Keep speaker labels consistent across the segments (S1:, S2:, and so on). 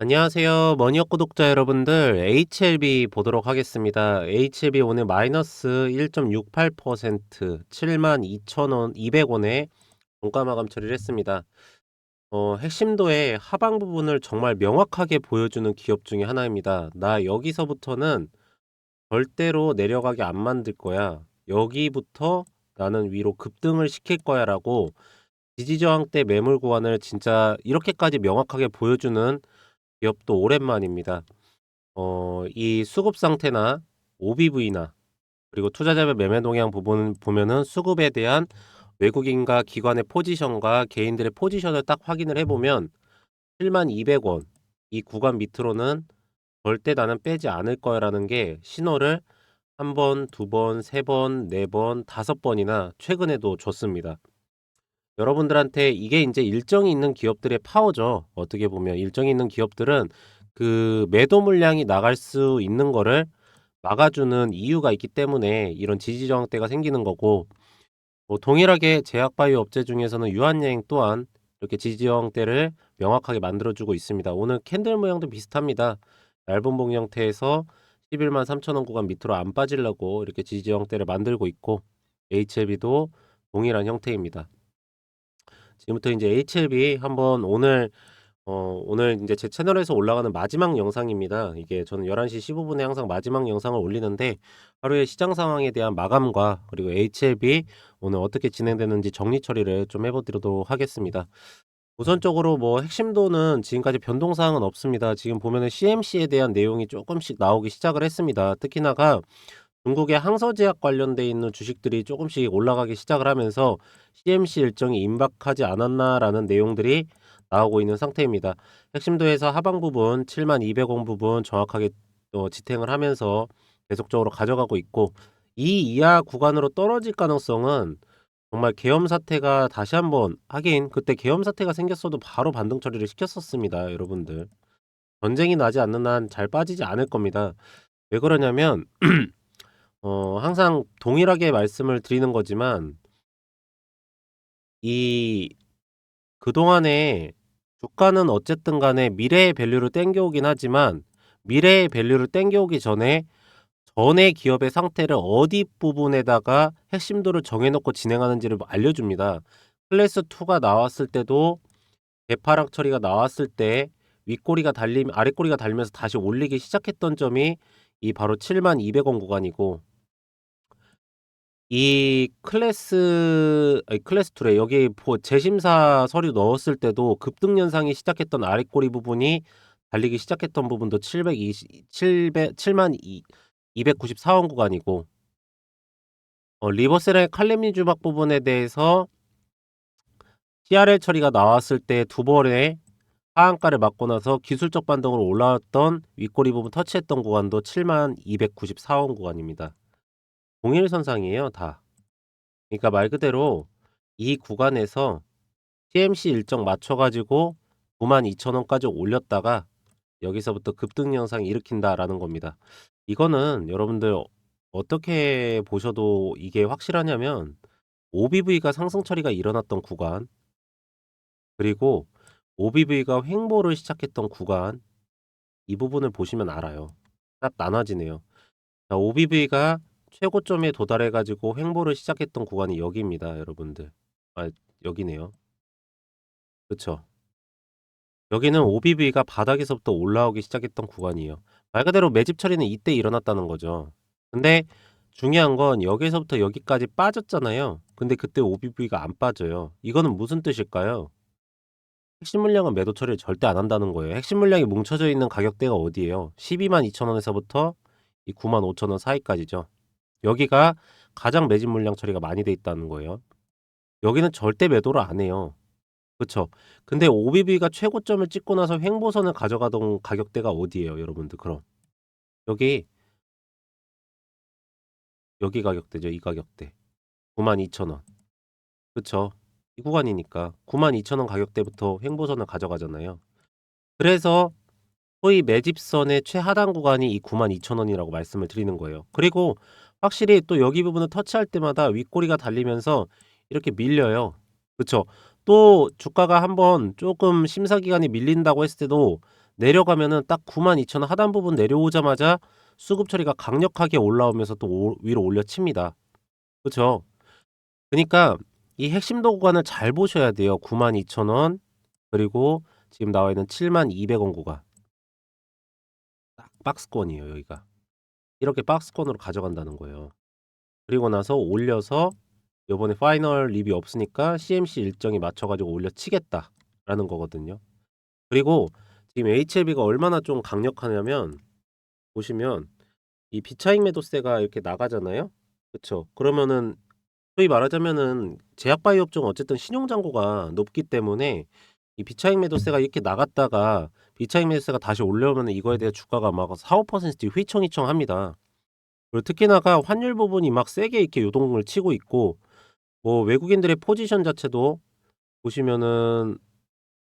S1: 안녕하세요. 머니업 구독자 여러분들, HLB 보도록 하겠습니다. HLB 오늘 마이너스 1.68% 72,000원, 200원에 종가 마감 처리를 했습니다. 어, 핵심도의 하방 부분을 정말 명확하게 보여주는 기업 중에 하나입니다. 나 여기서부터는 절대로 내려가게 안 만들 거야. 여기부터 나는 위로 급등을 시킬 거야 라고 지지저항 때 매물 구간을 진짜 이렇게까지 명확하게 보여주는 기업도 오랜만입니다. 어, 이 수급 상태나 OBV나 그리고 투자자별 매매 동향 부분 보면은 수급에 대한 외국인과 기관의 포지션과 개인들의 포지션을 딱 확인을 해보면 7200원 이 구간 밑으로는 절대 나는 빼지 않을 거야라는 게 신호를 한 번, 두 번, 세 번, 네 번, 다섯 번이나 최근에도 줬습니다. 여러분들한테 이게 이제 일정이 있는 기업들의 파워죠. 어떻게 보면 일정이 있는 기업들은 그 매도 물량이 나갈 수 있는 거를 막아주는 이유가 있기 때문에 이런 지지 저항대가 생기는 거고 뭐 동일하게 제약바이오 업체 중에서는 유한여행 또한 이렇게 지지 저항대를 명확하게 만들어주고 있습니다. 오늘 캔들 모양도 비슷합니다. 얇은 봉 형태에서 11만 3천원 구간 밑으로 안 빠지려고 이렇게 지지 저항대를 만들고 있고 HLB도 동일한 형태입니다. 지금부터 이제 HLB 한번 오늘 어, 오늘 이제 제 채널에서 올라가는 마지막 영상입니다. 이게 저는 11시 15분에 항상 마지막 영상을 올리는데 하루의 시장 상황에 대한 마감과 그리고 HLB 오늘 어떻게 진행되는지 정리 처리를 좀 해보도록 하겠습니다. 우선적으로 뭐 핵심도는 지금까지 변동사항은 없습니다. 지금 보면은 CMC에 대한 내용이 조금씩 나오기 시작을 했습니다. 특히나가 중국의 항서 제약 관련돼 있는 주식들이 조금씩 올라가기 시작을 하면서 CMC 일정이 임박하지 않았나라는 내용들이 나오고 있는 상태입니다. 핵심도에서 하방 부분 7200원 부분 정확하게 또 지탱을 하면서 계속적으로 가져가고 있고 이 이하 구간으로 떨어질 가능성은 정말 계엄 사태가 다시 한번 하긴 그때 계엄 사태가 생겼어도 바로 반등 처리를 시켰었습니다, 여러분들. 전쟁이 나지 않는 한 잘 빠지지 않을 겁니다. 왜 그러냐면 어, 항상 동일하게 말씀을 드리는 거지만 이 그동안에 주가는 어쨌든 간에 미래의 밸류를 땡겨오긴 하지만 미래의 밸류를 땡겨오기 전에 전의 기업의 상태를 어디 부분에다가 핵심도를 정해놓고 진행하는지를 알려줍니다. 클래스 2가 나왔을 때도 대파락 처리가 나왔을 때 윗꼬리가 달림 아랫꼬리가 달리면서 다시 올리기 시작했던 점이 이 바로 7200원 구간이고 이 클래스 아니 클래스 2래 여기 보 재심사 서류 넣었을 때도 급등 현상이 시작했던 아랫꼬리 부분이 달리기 시작했던 부분도 720 700 7만 294원 구간이고 어 리버셀의 칼렘니 주박 부분에 대해서 TRL 처리가 나왔을 때 두 번의 하한가를 맞고 나서 기술적 반등으로 올라왔던 윗꼬리 부분 터치했던 구간도 7만 294원 구간입니다. 동일 선상이에요, 다. 그러니까 말 그대로 이 구간에서 TMC 일정 맞춰가지고 92,000원까지 올렸다가 여기서부터 급등 영상 일으킨다라는 겁니다. 이거는 여러분들 어떻게 보셔도 이게 확실하냐면 OBV가 상승 처리가 일어났던 구간 그리고 OBV가 횡보를 시작했던 구간 이 부분을 보시면 알아요. 딱 나눠지네요. 자, OBV가 최고점에 도달해 가지고 횡보를 시작했던 구간이 여기입니다, 여러분들. 아, 여기네요. 그쵸? 여기는 OBV가 바닥에서부터 올라오기 시작했던 구간이에요. 말 그대로 매집 처리는 이때 일어났다는 거죠. 근데 중요한 건 여기서부터 여기까지 빠졌잖아요. 근데 그때 OBV가 안 빠져요. 이거는 무슨 뜻일까요? 핵심 물량은 매도 처리를 절대 안 한다는 거예요. 핵심 물량이 뭉쳐져 있는 가격대가 어디예요? 12만 2천 원에서부터 이 9만 5천 원 사이까지죠. 여기가 가장 매집 물량 처리가 많이 돼 있다는 거예요. 여기는 절대 매도를 안 해요. 그쵸? 근데 OBV가 최고점을 찍고 나서 횡보선을 가져가던 가격대가 어디예요, 여러분들? 그럼 여기 여기 가격대죠, 이 가격대. 92,000원. 그쵸? 이 구간이니까 92,000원 가격대부터 횡보선을 가져가잖아요. 그래서 소위 매집선의 최하단 구간이 이 92,000원이라고 말씀을 드리는 거예요. 그리고 확실히 또 여기 부분을 터치할 때마다 윗꼬리가 달리면서 이렇게 밀려요. 그쵸? 또 주가가 한번 조금 심사 기간이 밀린다고 했을 때도 내려가면은 딱 92,000원 하단 부분 내려오자마자 수급 처리가 강력하게 올라오면서 또 오 위로 올려칩니다. 그쵸? 그니까 이 핵심도 구간을 잘 보셔야 돼요. 92,000원 그리고 지금 나와 있는 72,000원 구간. 딱 박스권이에요, 여기가. 이렇게 박스권으로 가져간다는 거예요. 그리고 나서 올려서 요번에 파이널 립이 없으니까 CMC 일정에 맞춰 가지고 올려치겠다라는 거거든요. 그리고 지금 HLB가 얼마나 좀 강력하냐면 보시면 이 비차익 매도세가 이렇게 나가잖아요. 그쵸? 그러면은 소위 말하자면은 제약 바이오 업종은 어쨌든 신용 잔고가 높기 때문에 이 비차익 매도세가 이렇게 나갔다가 비차익 매도세가 다시 올라오면은 이거에 대해 주가가 막 4-5% 휘청휘청 합니다. 그리고 특히나가 환율 부분이 막 세게 이렇게 요동을 치고 있고 뭐 외국인들의 포지션 자체도 보시면은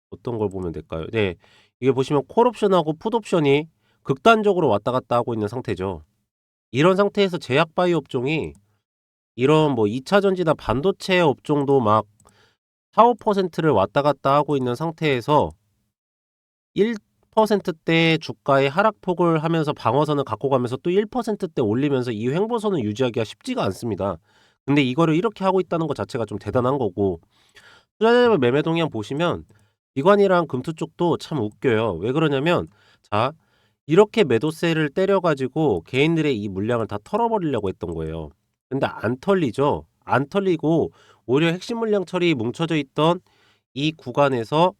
S1: 어떤 걸 보면 될까요? 네. 이게 보시면 콜 옵션하고 풋 옵션이 극단적으로 왔다 갔다 하고 있는 상태죠. 이런 상태에서 제약 바이오 업종이 이런 뭐 2차 전지나 반도체 업종도 막 4-5%를 왔다 갔다 하고 있는 상태에서 1%대 주가의 하락폭을 하면서 방어선을 갖고 가면서 또 1%대 올리면서 이 횡보선을 유지하기가 쉽지가 않습니다. 근데 이거를 이렇게 하고 있다는 것 자체가 좀 대단한 거고 투자자들 매매 동향 보시면 기관이랑 금투 쪽도 참 웃겨요. 왜 그러냐면 자 이렇게 매도세를 때려 가지고 개인들의 이 물량을 다 털어버리려고 했던 거예요. 근데 안 털리죠. 안 털리고 오히려 핵심 물량 처리 뭉쳐져 있던 이 구간에서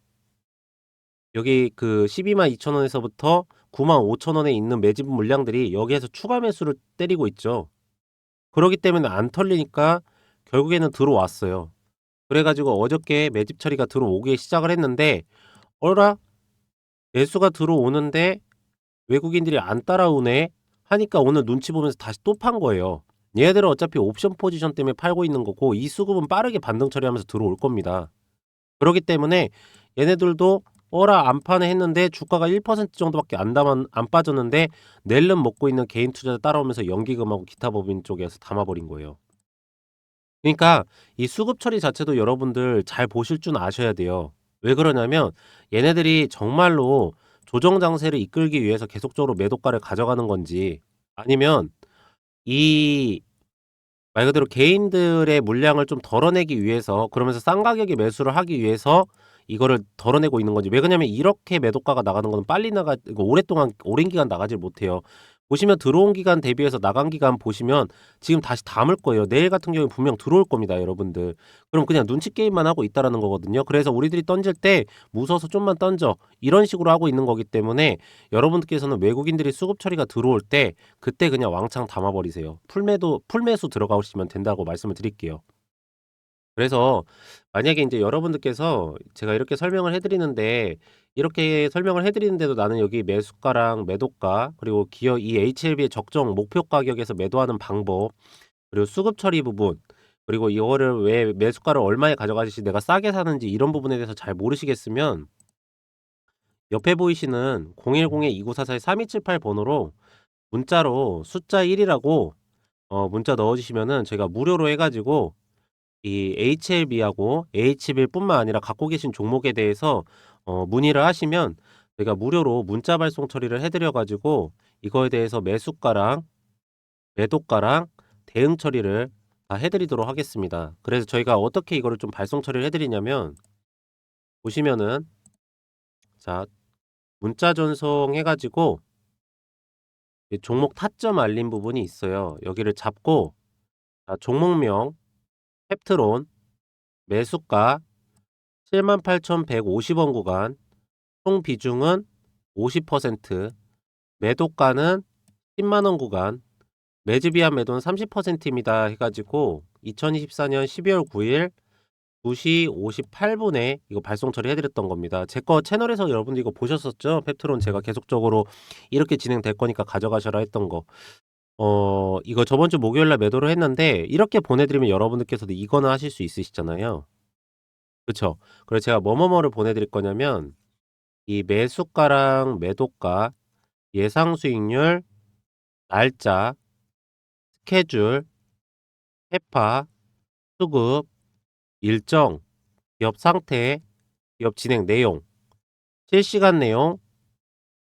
S1: 여기 그 122,000원에서부터 95,000원에 있는 매집 물량들이 여기에서 추가 매수를 때리고 있죠. 그러기 때문에 안 털리니까 결국에는 들어왔어요. 그래 가지고 어저께 매집 처리가 들어오기 시작을 했는데 어라? 매수가 들어오는데 외국인들이 안 따라오네 하니까 오늘 눈치 보면서 다시 또 판 거예요. 얘들은 어차피 옵션 포지션 때문에 팔고 있는 거고 이 수급은 빠르게 반등 처리하면서 들어올 겁니다. 그러기 때문에 얘네들도 어라 안 파네 했는데 주가가 1% 정도밖에 안 담안 안 빠졌는데 낼름 먹고 있는 개인 투자자 따라오면서 연기금하고 기타 법인 쪽에서 담아버린 거예요. 그러니까 이 수급 처리 자체도 여러분들 잘 보실 줄 아셔야 돼요. 왜 그러냐면 얘네들이 정말로 조정 장세를 이끌기 위해서 계속적으로 매도가를 가져가는 건지 아니면 이 말 그대로 개인들의 물량을 좀 덜어내기 위해서 그러면서 싼 가격에 매수를 하기 위해서 이거를 덜어내고 있는 건지 왜 그러냐면 이렇게 매도가가 나가는 거는 빨리 나가 이거 오랫동안 오랜 기간 나가질 못해요. 보시면 들어온 기간 대비해서 나간 기간 보시면 지금 다시 담을 거예요. 내일 같은 경우에 분명 들어올 겁니다, 여러분들. 그럼 그냥 눈치 게임만 하고 있다라는 거거든요. 그래서 우리들이 던질 때 무서워서 좀만 던져 이런 식으로 하고 있는 거기 때문에 여러분들께서는 외국인들이 수급 처리가 들어올 때 그때 그냥 왕창 담아버리세요. 풀매도 풀매수 들어가시면 된다고 말씀을 드릴게요. 그래서 만약에 인제 여러분들께서 제가 이렇게 설명을 해 드리는데 이렇게 설명을 해 드리는데도 나는 여기 매수가랑 매도가 그리고 기업 이 HLB의 적정 목표 가격에서 매도하는 방법 그리고 수급 처리 부분 그리고 이거를 왜 매수가를 얼마에 가져가듯이 내가 싸게 사는지 이런 부분에 대해서 잘 모르시겠으면 옆에 보이시는 010-2944-3278 번호로 문자로 숫자 1이라고 어 문자 넣어 주시면은 제가 무료로 해 가지고 이 HLB하고 HB뿐만 아니라 갖고 계신 종목에 대해서 어 문의를 하시면 제가 무료로 문자 발송 처리를 해 드려 가지고 이거에 대해서 매수가랑 매도가랑 대응 처리를 다 해 드리도록 하겠습니다. 그래서 저희가 어떻게 이거를 좀 발송 처리를 해 드리냐면 보시면은 자 문자 전송 해 가지고 이 종목 타점 알림 부분이 있어요. 여기를 잡고 자 종목명 펩트론 매수가 78,150원 구간 총 비중은 50% 매도가는 10만 원 구간 매집이한 매도는 30%입니다 해 가지고 2024년 12월 9일 2시 58분에 이거 발송 처리해 드렸던 겁니다. 제 거 채널에서 여러분들 이거 보셨었죠? 펩트론 제가 계속적으로 이렇게 진행될 거니까 가져가셔라 했던 거. 어 이거 저번 주 목요일 날 매도를 했는데 이렇게 보내 드리면 여러분들께서도 이거는 하실 수 있으시잖아요. 그쵸? 그래서 제가 뭐뭐뭐를 보내 드릴 거냐면 이 매수가랑 매도가, 예상 수익률, 날짜, 스케줄, 해파, 수급, 일정, 기업 상태, 기업 진행 내용, 실시간 내용,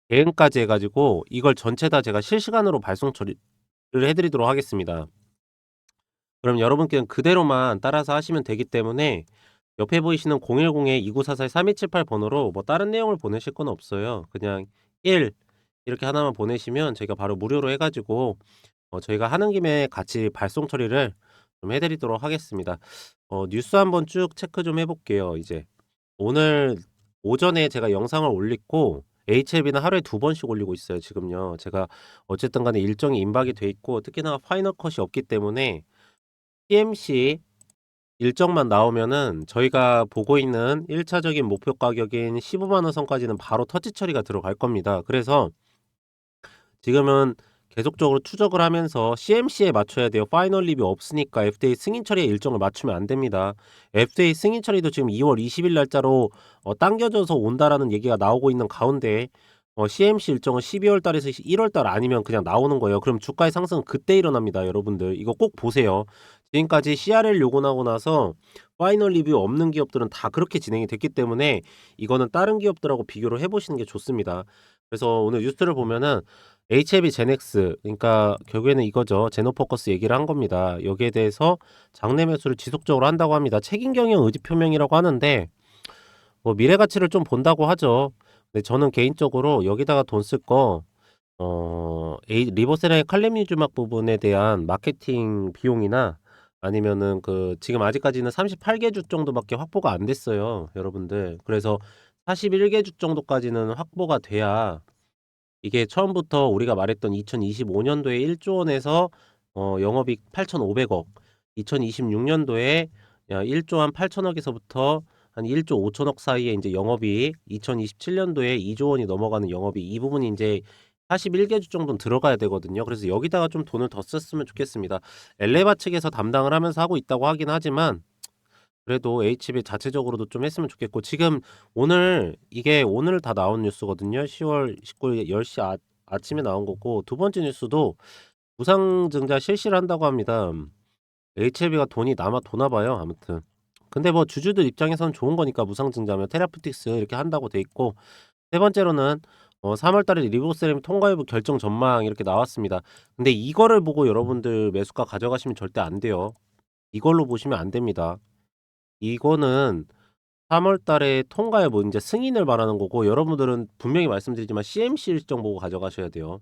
S1: 대응까지 해 가지고 이걸 전체 다 제가 실시간으로 발송 처리를 해 드리도록 하겠습니다. 그럼 여러분께는 그대로만 따라서 하시면 되기 때문에 옆에 보이시는 010-2944-3278 번호로 뭐 다른 내용을 보내실 건 없어요. 그냥 1 이렇게 하나만 보내시면 저희가 바로 무료로 해 가지고 어 저희가 하는 김에 같이 발송 처리를 좀 해 드리도록 하겠습니다. 어 뉴스 한번 쭉 체크 좀 해 볼게요 이제. 오늘 오전에 제가 영상을 올렸고 HLB는 하루에 2 번씩 올리고 있어요 지금요. 제가 어쨌든 간에 일정이 임박이 돼 있고 특히나 파이널 컷이 없기 때문에 TMC 일정만 나오면은 저희가 보고 있는 1 차적인 목표 가격인 150,000원 선까지는 바로 터치 처리가 들어갈 겁니다. 그래서 지금은 계속적으로 추적을 하면서 CMC에 맞춰야 돼요. 파이널 리뷰 없으니까 FDA 승인 처리의 일정을 맞추면 안 됩니다. FDA 승인 처리도 지금 2월 20일 날짜로 어 당겨져서 온다라는 얘기가 나오고 있는 가운데 어 CMC 일정은 12월 달에서 1월 달 아니면 그냥 나오는 거예요. 그럼 주가의 상승은 그때 일어납니다, 여러분들. 이거 꼭 보세요. 지금까지 CRL 요구나고 나서 파이널 리뷰 없는 기업들은 다 그렇게 진행이 됐기 때문에 이거는 다른 기업들하고 비교를 해 보시는 게 좋습니다. 그래서 오늘 뉴스를 보면은 HLB 제넥스 그러니까 결국에는 이거죠. 제노포커스 얘기를 한 겁니다. 여기에 대해서 장내 매수를 지속적으로 한다고 합니다. 책임 경영 의지 표명이라고 하는데 뭐 미래 가치를 좀 본다고 하죠. 근데 저는 개인적으로 여기다가 돈 쓸 거어 에이 리보세라의 칼륨니주막 부분에 대한 마케팅 비용이나 아니면은 그 지금 아직까지는 38개 주 정도밖에 확보가 안 됐어요, 여러분들. 그래서 41개 주 정도까지는 확보가 돼야 이게 처음부터 우리가 말했던 2025년도에 1조 원에서 어 영업이익 8,500억, 2026년도에 야 1조 한 8천억에서부터 한 1조 5천억 사이에 인제 영업이익, 2027년도에 2조 원이 넘어가는 영업이익 이 부분이 인제 41개 주 정도는 들어가야 되거든요. 그래서 여기다가 좀 돈을 더 썼으면 좋겠습니다. 엘레바 측에서 담당을 하면서 하고 있다고 하긴 하지만 그래도 HB 자체적으로도 좀 했으면 좋겠고 지금 오늘 이게 오늘 다 나온 뉴스거든요. 10월 19일 10시 아 아침에 나온 거고 두 번째 뉴스도 무상증자 실시를 한다고 합니다. HLB가 돈이 남아 도나 봐요, 아무튼. 근데 뭐 주주들 입장에서는 좋은 거니까 무상증자면 테라퓨틱스 이렇게 한다고 돼 있고 세 번째로는 어 3월 달에 리보세라믹 통과 여부 결정 전망 이렇게 나왔습니다. 근데 이거를 보고 여러분들 매수가 가져가시면 절대 안 돼요. 이걸로 보시면 안 됩니다. 이거는 3월 달에 통과 여부 인제 승인을 말하는 거고 여러분들은 분명히 말씀드리지만 CMC 일정 보고 가져가셔야 돼요.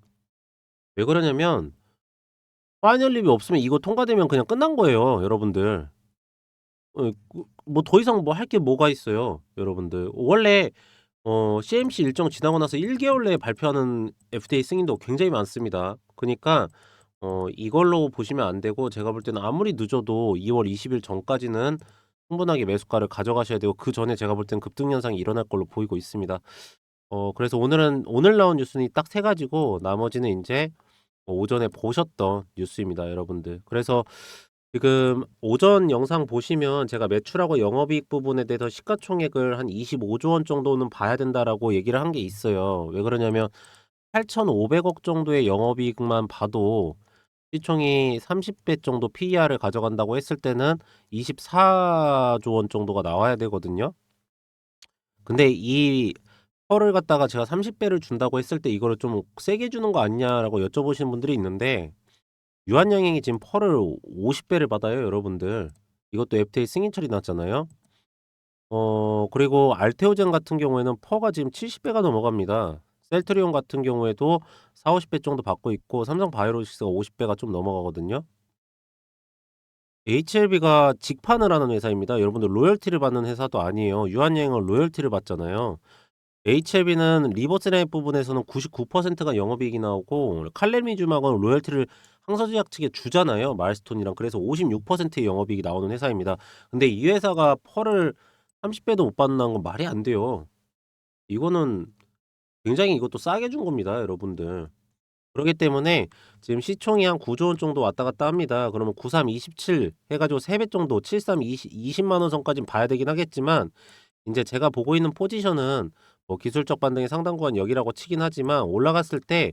S1: 왜 그러냐면 파이널 리뷰 없으면 이거 통과되면 그냥 끝난 거예요, 여러분들. 어그뭐더 이상 뭐 할 게 뭐가 있어요, 여러분들. 원래 어 CMC 일정 지나고 나서 1 개월 내에 발표하는 FDA 승인도 굉장히 많습니다. 그니까 어 이걸로 보시면 안 되고 제가 볼 때는 아무리 늦어도 2월 20일 전까지는 충분하게 매수가를 가져가셔야 되고 그 전에 제가 볼 때는 급등 현상이 일어날 걸로 보이고 있습니다. 어 그래서 오늘은 오늘 나온 뉴스는 딱3 가지고 나머지는 인제 뭐 오전에 보셨던 뉴스입니다, 여러분들. 그래서 지금 오전 영상 보시면 제가 매출하고 영업이익 부분에 대해서 시가총액을 한 25조 원 정도는 봐야 된다라고 얘기를 한 게 있어요. 왜 그러냐면 8,500억 정도의 영업이익만 봐도 시총이 30배 정도 PER을 가져간다고 했을 때는 24조 원 정도가 나와야 되거든요. 근데 이 펄을 갖다가 제가 30배를 준다고 했을 때 이거를 좀 세게 주는 거 아니냐라고 여쭤보시는 분들이 있는데 유한양행이 지금 펄을 50배를 받아요, 여러분들. 이것도 FDA 승인 처리 났잖아요. 어 그리고 알테오젠 같은 경우에는 퍼가 지금 70배가 넘어갑니다. 셀트리온 같은 경우에도 40-50배 정도 받고 있고 삼성 바이오로직스가 50배가 좀 넘어가거든요. HLB가 직판을 하는 회사입니다. 여러분들 로열티를 받는 회사도 아니에요. 유한양행은 로열티를 받잖아요. HLB는 리버스랩 부분에서는 99%가 영업이익이 나오고 칼레미주막은 로열티를 항서제약 측에 주잖아요. 마일스톤이랑. 그래서 56%의 영업이익이 나오는 회사입니다. 근데 이 회사가 펄을 30배도 못 받는다는 건 말이 안 돼요. 이거는 굉장히 이것도 싸게 준 겁니다, 여러분들. 그러기 때문에 지금 시총이 한 9조 원 정도 왔다 갔다 합니다. 그러면 93, 27 해 가지고 3배 정도 73, 20 200,000원 선까지는 봐야 되긴 하겠지만 인제 제가 보고 있는 포지션은 뭐 기술적 반등의 상당 구간 여기라고 치긴 하지만 올라갔을 때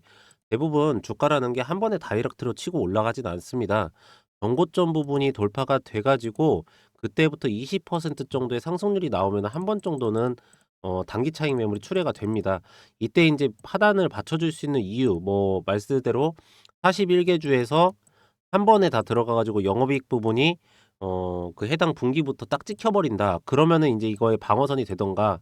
S1: 대부분 주가라는 게 한 번에 다이렉트로 치고 올라가진 않습니다. 전고점 부분이 돌파가 돼 가지고 그때부터 20% 정도의 상승률이 나오면은 한번 정도는 어 단기 차익 매물이 출회가 됩니다. 이때 인제 하단을 받쳐줄 수 있는 이유 뭐 말씀대로 41 개 주에서 한 번에 다 들어가 가지고 영업이익 부분이 어 그 해당 분기부터 딱 찍혀 버린다. 그러면은 인제 이거의 방어선이 되든가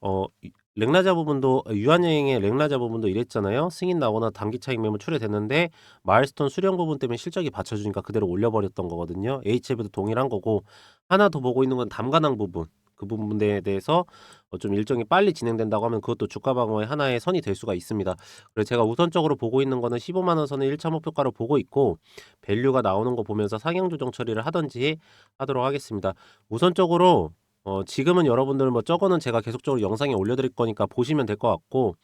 S1: 어 이 렉라자 부분도 어 유한여행의 렉라자 부분도 이랬잖아요. 승인 나거나 단기 차익 매물 출회됐는데 마일스톤 수령 부분 때문에 실적이 받쳐주니까 그대로 올려 버렸던 거거든요. HLB도 동일한 거고 하나 더 보고 있는 건 담가낭 부분. 그 부분에 대해서 어좀 일정이 빨리 진행된다고 하면 그것도 주가 방어의 하나의 선이 될 수가 있습니다. 그래서 제가 우선적으로 보고 있는 거는 150,000원 선을 1차 목표가로 보고 있고 밸류가 나오는 거 보면서 상향 조정 처리를 하든지 하도록 하겠습니다. 우선적으로 어 지금은 여러분들 뭐 저거는 제가 계속적으로 영상에 올려 드릴 거니까 보시면 될 것 같고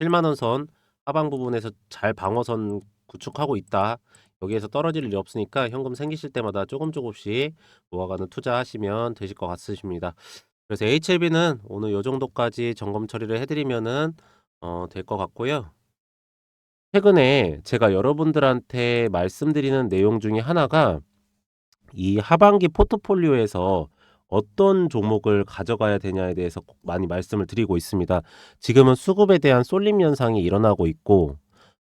S1: 70,000원선 하방 부분에서 잘 방어선 구축하고 있다. 여기에서 떨어질 일이 없으니까 현금 생기실 때마다 조금 조금씩 모아가는 투자하시면 되실 것 같으십니다. 그래서 HLB는 오늘 요 정도까지 점검 처리를 해 드리면은 어 될 것 같고요. 최근에 제가 여러분들한테 말씀드리는 내용 중에 하나가 이 하반기 포트폴리오에서 어떤 종목을 가져가야 되냐에 대해서 꼭 많이 말씀을 드리고 있습니다. 지금은 수급에 대한 쏠림 현상이 일어나고 있고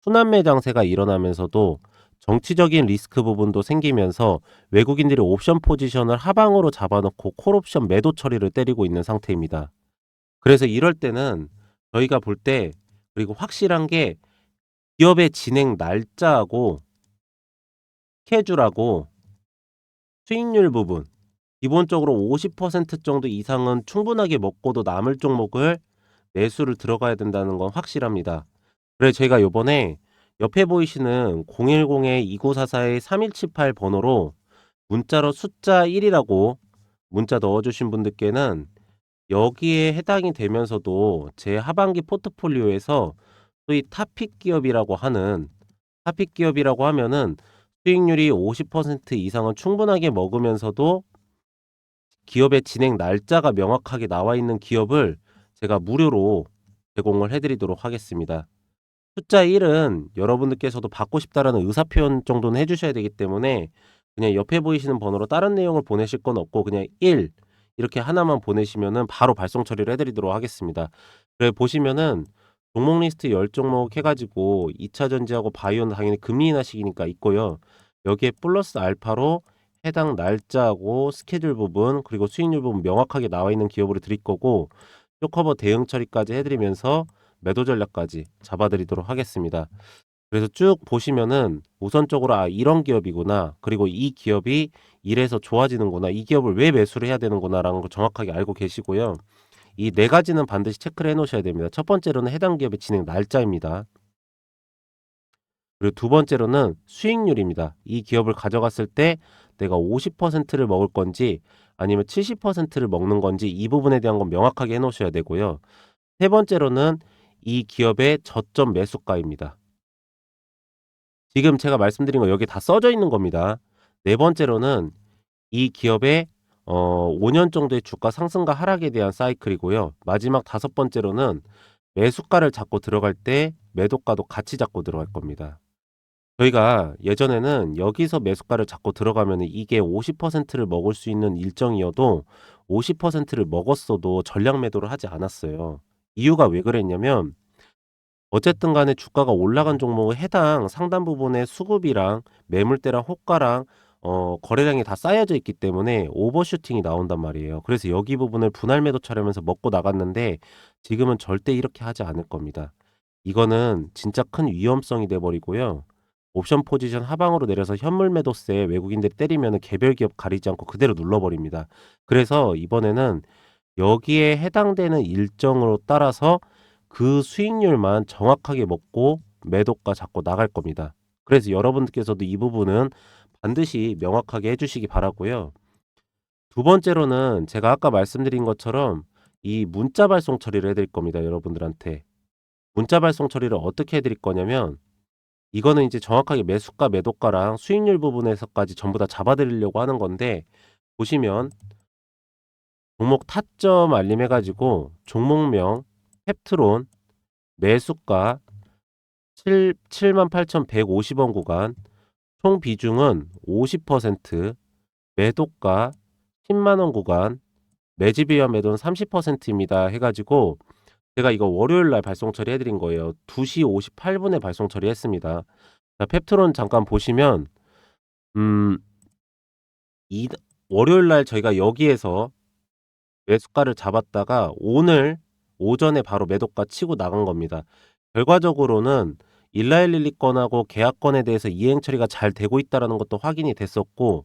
S1: 순환매 장세가 일어나면서도 정치적인 리스크 부분도 생기면서 외국인들이 옵션 포지션을 하방으로 잡아놓고 콜옵션 매도 처리를 때리고 있는 상태입니다. 그래서 이럴 때는 저희가 볼 때 그리고 확실한 게 기업의 진행 날짜하고 스케줄하고 수익률 부분 기본적으로 50% 정도 이상은 충분하게 먹고도 남을 종목을 매수를 들어가야 된다는 건 확실합니다. 그래서 제가 요번에 옆에 보이시는 010-2944-3178 번호로 문자로 숫자 1이라고 문자 넣어주신 분들께는 여기에 해당이 되면서도 제 하반기 포트폴리오에서 소위 탑픽 기업이라고 하는 탑픽 기업이라고 하면은 수익률이 50% 이상은 충분하게 먹으면서도 기업의 진행 날짜가 명확하게 나와 있는 기업을 제가 무료로 제공을 해 드리도록 하겠습니다. 숫자 1은 여러분들께서도 받고 싶다라는 의사 표현 정도는 해 주셔야 되기 때문에 그냥 옆에 보이시는 번호로 다른 내용을 보내실 건 없고 그냥 1 이렇게 하나만 보내시면은 바로 발송 처리를 해 드리도록 하겠습니다. 그래 보시면은 종목 리스트 10 종목 해 가지고 2차 전지하고 바이오는 당연히 금리 인하 시기니까 있고요. 여기에 플러스 알파로 해당 날짜하고 스케줄 부분 그리고 수익률 부분 명확하게 나와 있는 기업으로 드릴 거고 쇼커버 대응 처리까지 해 드리면서 매도 전략까지 잡아 드리도록 하겠습니다. 그래서 쭉 보시면은 우선적으로 '아 이런 기업이구나. 그리고 이 기업이 이래서 좋아지는구나. 이 기업을 왜 매수를 해야 되는구나.'라는 걸 정확하게 알고 계시고요. 이 네 가지는 반드시 체크를 해 놓으셔야 됩니다. 첫 번째로는 해당 기업의 진행 날짜입니다. 그리고 두 번째로는 수익률입니다. 이 기업을 가져갔을 때 내가 50%를 먹을 건지 아니면 70%를 먹는 건지 이 부분에 대한 건 명확하게 해 놓으셔야 되고요. 세 번째로는 이 기업의 저점 매수가입니다. 지금 제가 말씀드린 거 여기에 다 써져 있는 겁니다. 네 번째로는 이 기업의 어 5년 정도의 주가 상승과 하락에 대한 사이클이고요. 마지막 다섯 번째로는 매수가를 잡고 들어갈 때 매도가도 같이 잡고 들어갈 겁니다. 저희가 예전에는 여기서 매수가를 잡고 들어가면은 이게 50%를 먹을 수 있는 일정이어도 50%를 먹었어도 전량 매도를 하지 않았어요. 이유가 왜 그랬냐면 어쨌든 간에 주가가 올라간 종목은 해당 상단 부분의 수급이랑 매물대랑 호가랑 어 거래량이 다 쌓여져 있기 때문에 오버슈팅이 나온단 말이에요. 그래서 여기 부분을 분할 매도 차려면서 먹고 나갔는데 지금은 절대 이렇게 하지 않을 겁니다. 이거는 진짜 큰 위험성이 돼 버리고요. 옵션 포지션 하방으로 내려서 현물 매도세 외국인들이 때리면은 개별 기업 가리지 않고 그대로 눌러 버립니다. 그래서 이번에는 여기에 해당되는 일정으로 따라서 그 수익률만 정확하게 먹고 매도가 잡고 나갈 겁니다. 그래서 여러분들께서도 이 부분은 반드시 명확하게 해 주시기 바라고요. 두 번째로는 제가 아까 말씀드린 것처럼 이 문자 발송 처리를 해 드릴 겁니다, 여러분들한테. 문자 발송 처리를 어떻게 해 드릴 거냐면 이거는 이제 정확하게 매수가, 매도가랑 수익률 부분에서까지 전부 다 잡아 드리려고 하는 건데 보시면 종목 타점 알림 해 가지고 종목명 펩트론 매수가 7 78,150원 구간 총 비중은 50% 매도가 1 0만원 구간 매집이와 매도는 30%입니다. 해 가지고 제가 이거 월요일 날 발송 처리해 드린 거예요. 2시 58분에 발송 처리했습니다. 자, 펩트론 잠깐 보시면 음, 이 월요일 날 저희가 여기에서 매수가를 잡았다가 오늘 오전에 바로 매도가 치고 나간 겁니다. 결과적으로는 일라일릴리 건하고 계약건에 대해서 이행 처리가 잘 되고 있다라는 것도 확인이 됐었고